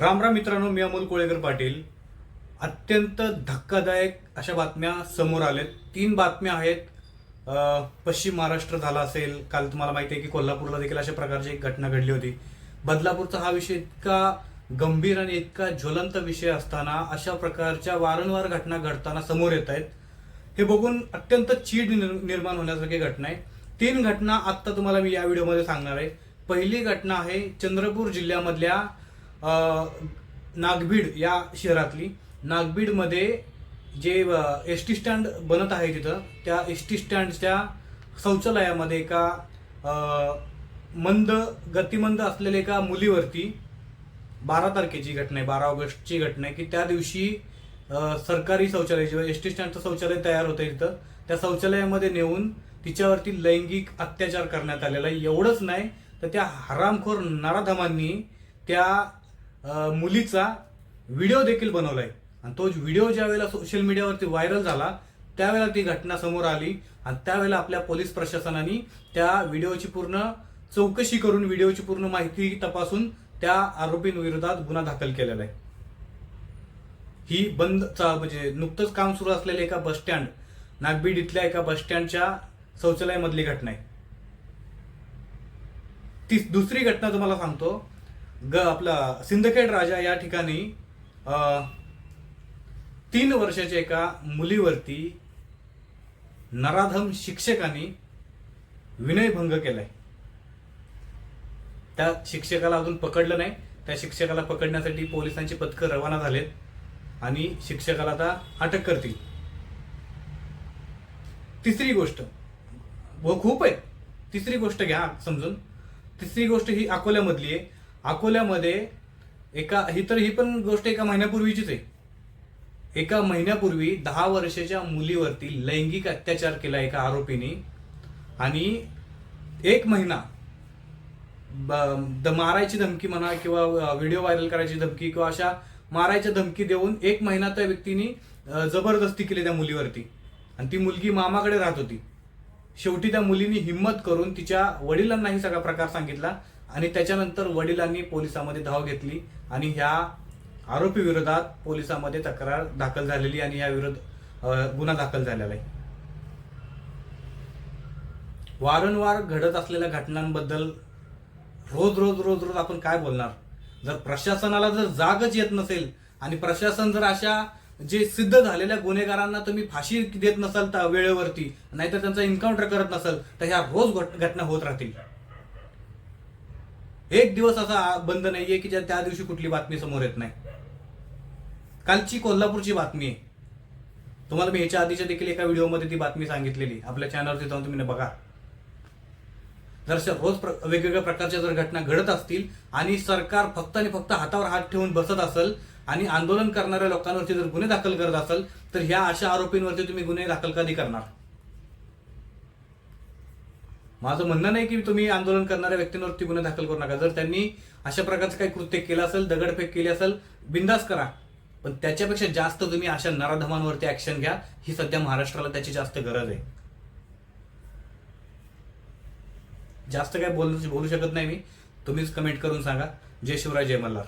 रामराम मित्रांनो मी अमोल कोळेकर पाटील. अत्यंत धक्कादायक अशा बातम्या समोर आल्यात तीन बातम्या आहेत. पश्चिम महाराष्ट्र झाला असेल काल तुम्हाला माहिती आहे की कोल्हापूरला देखील अशा प्रकारची एक घटना घडली होती. बदलापूरचा हा विषय इतका गंभीर आणि इतका ज्वलंत विषय असताना अशा प्रकारच्या वारंवार घटना घडताना समोर येत आहेत. हे बघून अत्यंत चीड निर्माण होण्यासारखी घटना आहे. तीन घटना आत्ता तुम्हाला मी या व्हिडिओमध्ये सांगणार आहे. पहिली घटना आहे चंद्रपूर जिल्ह्यामधल्या नागभीड या शहरातली. नागभीडमध्ये जे एस टी स्टँड बनत आहे तिथं त्या एस टी स्टँडच्या शौचालयामध्ये एका मंद गतिमंद असलेल्या एका मुलीवरती बारा तारखेची घटना आहे बारा ऑगस्टची घटना आहे की त्या दिवशी सरकारी शौचालय जेव्हा एस टी स्टँडचं शौचालय तयार होतं तिथं. त्या शौचालयामध्ये नेऊन तिच्यावरती लैंगिक अत्याचार करण्यात आलेला आहे. एवढंच नाही तर त्या हरामखोर नराधमांनी त्या मुलीचा व्हिडिओ देखील बनवलाय. आणि तो व्हिडिओ ज्या वेळेला सोशल मीडियावरती व्हायरल झाला त्यावेळेला ती घटना समोर आली. आणि त्यावेळेला आपल्या पोलीस प्रशासनाने त्या व्हिडिओची पूर्ण चौकशी करून व्हिडिओची पूर्ण माहिती तपासून त्या आरोपींविरोधात गुन्हा दाखल केलेला आहे. ही बंद चा- म्हणजे नुकतंच काम सुरू असलेले एका बसस्टँड नागबीड इथल्या एका बसस्टँडच्या शौचालयामधली घटना आहे. ती दुसरी घटना तुम्हाला सांगतो. ग आपला सिंदखेड राजा या ठिकाणी तीन वर्षाच्या एका मुलीवरती नराधम शिक्षकांनी विनयभंग केलाय. त्या शिक्षकाला अजून पकडलं नाही. त्या शिक्षकाला पकडण्यासाठी पोलिसांची पथकं रवाना झालेत आणि शिक्षकाला आता अटक करतील. तिसरी गोष्ट व खूप आहे. तिसरी गोष्ट घ्या समजून. तिसरी गोष्ट ही अकोल्यामधली आहे. अकोल्यामध्ये एका ही तर ही पण गोष्ट एका महिन्यापूर्वीचीच आहे. एका महिन्यापूर्वी दहा वर्षाच्या मुलीवरती लैंगिक अत्याचार केला एका आरोपीने आणि एक महिना ब- द मारायची धमकी म्हणा किंवा व्हिडिओ व्हायरल करायची धमकी किंवा अशा मारायच्या धमकी देऊन एक महिना त्या व्यक्तीने जबरदस्ती केली त्या मुलीवरती. आणि ती मुलगी मामाकडे राहत होती. शेवटी त्या मुलीनी हिंमत करून तिच्या वडिलांनाही सगळा प्रकार सांगितला. आणि त्याच्यानंतर वडिलांनी पोलिसांमध्ये धाव घेतली आणि ह्या आरोपी विरोधात पोलिसांमध्ये तक्रार दाखल झालेली आणि या विरोध गुन्हा दाखल झालेला आहे. वारंवार घडत असलेल्या घटनांबद्दल रोज रोज रोज रोज आपण काय बोलणार? जर प्रशासनाला जर जागच येत नसेल आणि प्रशासन जर अशा जे सिद्ध झालेल्या गुन्हेगारांना तुम्ही फाशी देत नसाल तर वेळेवरती नाहीतर त्यांचा एन्काउंटर करत नसाल तर ह्या रोज घट- घटना होत राहतील. एक दिवस असा बंद नाहीये की ज्या त्या दिवशी कुठली बातमी समोर येत नाही. कालची कोल्हापूरची बातमी आहे. तुम्हाला मी ह्याच्या आधीच्या देखील एका व्हिडिओमध्ये ती बातमी सांगितलेली. आपल्या चॅनलवरती जाऊन तुम्ही बघा. जर रोज प्र- वेगवेगळ्या प्रकारच्या जर घटना घडत असतील आणि सरकार फक्त आणि फक्त हातावर हात ठेवून बसत असेल आणि आंदोलन करणाऱ्या लोकांवरती जर गुन्हे दाखल करत असेल तर ह्या अशा आरोपींवरती तुम्ही गुन्हे दाखल कधी करणार? माझं म्हणणं नाही की तुम्ही आंदोलन करणाऱ्या व्यक्तींवरती गुन्हे दाखल करू नका. जर त्यांनी अशा प्रकारचं काही कृत्य केलं असेल दगडफेक केली असेल बिंदास करा. पण त्याच्यापेक्षा जास्त तुम्ही अशा नराधमांवरती ऍक्शन घ्या. ही सध्या महाराष्ट्राला त्याची जास्त गरज आहे. जास्त काय बोलू बोलू शकत नाही मी. तुम्हीच कमेंट करून सांगा. जय शिवराय जय मल्हार.